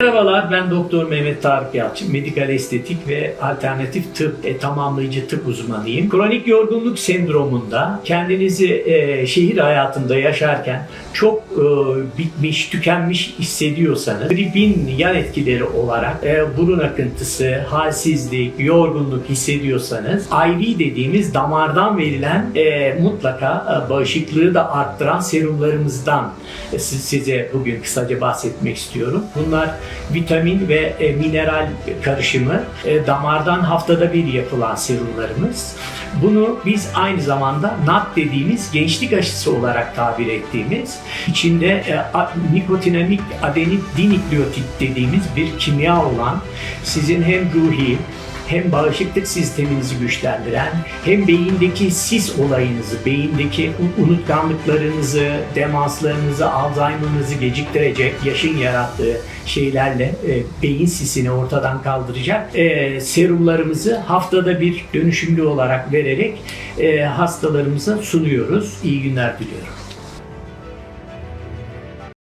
Merhabalar ben Doktor Mehmet Tarık Yalçın. Medikal estetik ve alternatif tıp e, tamamlayıcı tıp uzmanıyım. Kronik yorgunluk sendromunda kendinizi e, şehir hayatında yaşarken çok e, bitmiş, tükenmiş hissediyorsanız gripin yan etkileri olarak e, burun akıntısı, halsizlik, yorgunluk hissediyorsanız IV dediğimiz damardan verilen e, mutlaka e, bağışıklığı da arttıran serumlarımızdan e, siz- size bugün kısaca bahsetmek istiyorum. Bunlar vitamin ve e, mineral karışımı e, damardan haftada bir yapılan serumlarımız. Bunu biz aynı zamanda NAT dediğimiz gençlik aşısı olarak tabir ettiğimiz içinde e, nikotinamik adenit dinükleotit dediğimiz bir kimya olan sizin hem ruhi hem bağışıklık sisteminizi güçlendiren, hem beyindeki sis olayınızı, beyindeki unutkanlıklarınızı, demanslarınızı, Alzheimer'ınızı geciktirecek, yaşın yarattığı şeylerle e, beyin sisini ortadan kaldıracak e, serumlarımızı haftada bir dönüşümlü olarak vererek e, hastalarımıza sunuyoruz. İyi günler diliyorum.